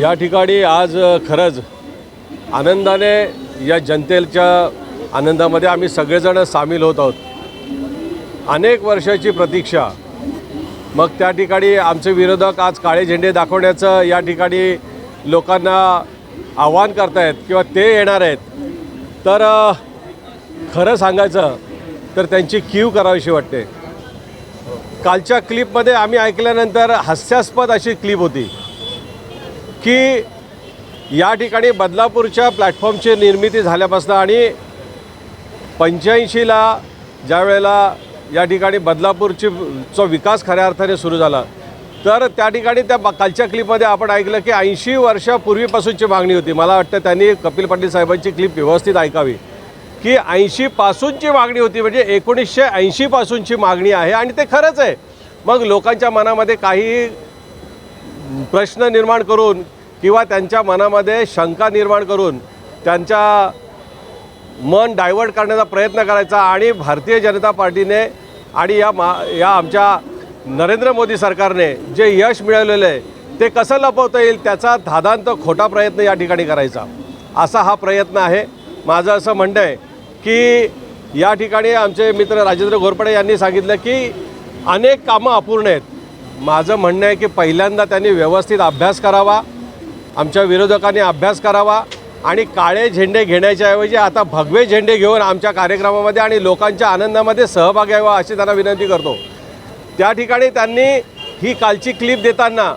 या ठिकाणी आज खरंच आनंदाने या जनतेच्या आनंदामध्ये आम्ही सगळेजण सामील होत आहोत. अनेक वर्षाची प्रतीक्षा. मग त्या ठिकाणी आमचे विरोधक आज काळे झेंडे दाखवण्याचं या ठिकाणी लोकांना आव्हान करतायत किंवा ते येणार आहेत. तर खरं सांगायचं तर त्यांची क्यू करावीशी वाटते. कालच्या क्लिपमध्ये आम्ही ऐकल्यानंतर हास्यास्पद अशी क्लिप होती. की या ठिकाणी बदलापूरच्या प्लॅटफॉर्मची निर्मिती झाल्यापासून आणि पंच्याऐंशीला ज्या वेळेला या ठिकाणी बदलापूरची चा विकास खऱ्या अर्थाने सुरू झाला तर त्या ठिकाणी त्या कालच्या क्लिपमध्ये आपण ऐकलं की ऐंशी वर्षापूर्वीपासूनची मागणी होती. मला वाटतं त्यांनी कपिल पाटील साहेबांची क्लिप व्यवस्थित ऐकावी. की ऐंशीपासूनची मागणी होती म्हणजे एकोणीसशे ऐंशीपासूनची मागणी आहे आणि ते खरंच आहे. मग लोकांच्या मनामध्ये काही प्रश्न निर्माण करून किंवा त्यांच्या मनामध्ये शंका निर्माण करून त्यांच्या मन डायवर्ट करण्याचा प्रयत्न करायचा आणि भारतीय जनता पार्टीने आणि या मा या आमच्या नरेंद्र मोदी सरकारने जे यश मिळवलेलं आहे ते कसं लपवता येईल त्याचा धादांत खोटा प्रयत्न या ठिकाणी करायचा. असा हा प्रयत्न आहे. माझं असं म्हणणं आहे की या ठिकाणी आमचे मित्र राजेंद्र घोरपडे यांनी सांगितलं की अनेक कामं अपूर्ण आहेत. माझं म्हणणं आहे की पहिल्यांदा त्यांनी व्यवस्थित अभ्यास करावा. आमच्या विरोधकांनी अभ्यास करावा आणि काळे झेंडे घेण्याच्या ऐवजी आता भगवे झेंडे घेऊन आमच्या कार्यक्रमामध्ये आणि लोकांच्या आनंदामध्ये सहभाग घ्यावा अशी त्यांना विनंती करतो. त्या ठिकाणी त्यांनी ही कालची क्लिप देताना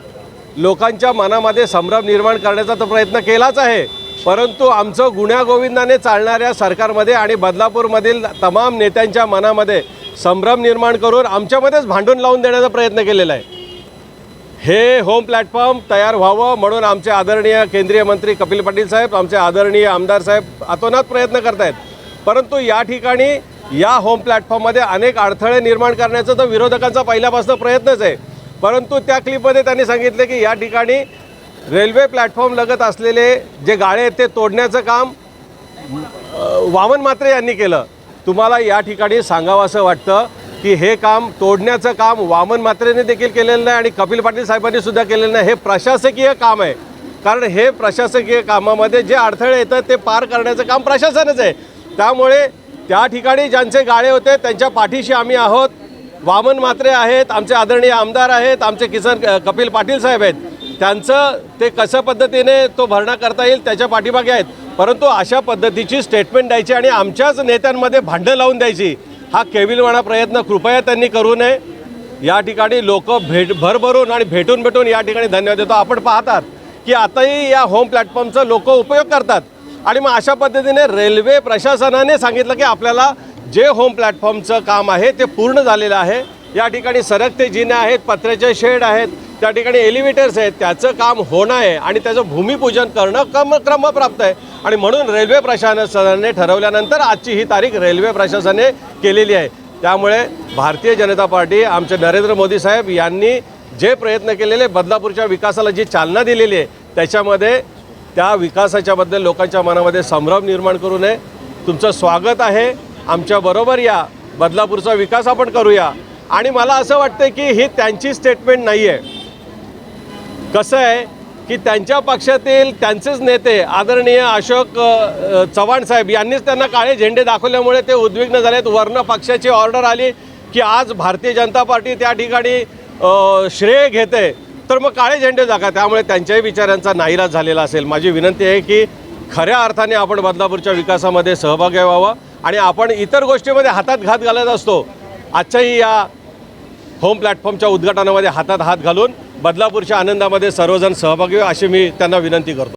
लोकांच्या मनामध्ये संभ्रम निर्माण करण्याचा तर प्रयत्न केलाच आहे. परंतु आमचं गुण्यागोविंदाने चालणाऱ्या सरकारमध्ये आणि बदलापूरमधील तमाम नेत्यांच्या मनामध्ये संभ्रम निर्माण करून आमच्यामध्येच भांडून लावून देण्याचा प्रयत्न केलेला आहे. हे होम प्लॅटफॉर्म तयार व्हावं म्हणून आमचे आदरणीय केंद्रीय मंत्री कपिल पाटील साहेब आमचे आदरणीय आमदार साहेब अतोनात प्रयत्न करत आहेत परंतु या ठिकाणी या होम प्लॅटफॉर्ममध्ये अनेक अडथळे निर्माण करण्याचा तर विरोधकांचा पहिल्यापासून प्रयत्नच आहे. परंतु त्या क्लिपमध्ये त्यांनी सांगितले की या ठिकाणी रेल्वे प्लॅटफॉर्म लगत असलेले जे गाळे आहेत ते तोडण्याचं काम वामन मात्रे यांनी केलं. तुम्हाला या ठिकाणी सांगावं असं वाटतं. की हे काम तोडण्याचं काम वामन मात्रेने देखील केलेलं नाही आणि कपिल पाटील साहेबांनी सुद्धा केलेलं नाही. हे प्रशासकीय काम आहे. कारण हे प्रशासकीय कामामध्ये जे अडथळे येतात ते पार करण्याचं काम प्रशासनच आहे. त्यामुळे त्या ठिकाणी ज्यांचे गाळे होते त्यांच्या पाठीशी आम्ही आहोत. वामन मात्रे आहेत आमचे आदरणीय आमदार आहेत आमचे किसन कपिल पाटील साहेब आहेत. त्यांचं ते कसं पद्धतीने तो भरणा करता येईल त्याच्या पाठीमागे आहेत. परंतु अशा पद्धतीची स्टेटमेंट द्यायची आणि आमच्याच नेत्यांमध्ये भांडं लावून द्यायची. हा केविलवाणा प्रयत्न कृपया त्यांनी करू नये. या ठिकाणी लोक भेट भरभरून आणि भेटून भेटून या ठिकाणी धन्यवाद देतो. आपण पाहतात की आताही या होम प्लॅटफॉर्मचा लोक उपयोग करतात. आणि मग अशा पद्धतीने रेल्वे प्रशासनाने सांगितलं की आपल्याला जे होम प्लॅटफॉर्मचं काम आहे ते पूर्ण झालेलं आहे. या ठिकाणी सरकते जिने आहेत पत्र्याचे शेड आहेत त्या ठिकाणी एलिव्हेटर्स आहेत त्याचं काम होणं आहे आणि त्याचं भूमिपूजन करणं क्रम क्रमप्राप्त आहे. आणि म्हणून रेल्वे प्रशासनाने ठरवल्यानंतर आजची ही तारीख रेल्वे प्रशासनाने केलेली आहे. त्यामुळे भारतीय जनता पार्टी आमचे नरेंद्र मोदी साहेब यांनी जे प्रयत्न केलेले बदलापूरच्या विकासाला जी चालना दिलेली आहे त्याच्यामध्ये त्या विकासाच्याबद्दल लोकांच्या मनामध्ये संभ्रम निर्माण करू नये. तुमचं स्वागत आहे. आमच्याबरोबर या. बदलापूरचा विकास आपण करूया. आणि मला असं वाटतं की ही त्यांची स्टेटमेंट नाही आहे कसं आहे? की त्यांच्या पक्षातील त्यांचेच नेते आदरणीय अशोक चव्हाण साहेब यांनीच त्यांना काळे झेंडे दाखवल्यामुळे ते उद्विग्न झालेत. वर्ण पक्षाची ऑर्डर आली की आज भारतीय जनता पार्टी त्या ठिकाणी श्रेय घेते. तर मग काळे झेंडे जागा त्यामुळे त्यांच्याही विचारांचा नाईलाज झालेला असेल. माझी विनंती आहे की खऱ्या अर्थाने आपण बदलापूरच्या विकासामध्ये सहभागी व्हावा आणि आपण इतर गोष्टीमध्ये हातात घात घालत असतो. आजच्याही या होम प्लॅटफॉर्मच्या उद्घाटनामध्ये हातात हात घालून बदलापूरच्या आनंदामध्ये सर्वजण सहभागी अशी मी त्यांना विनंती करतो.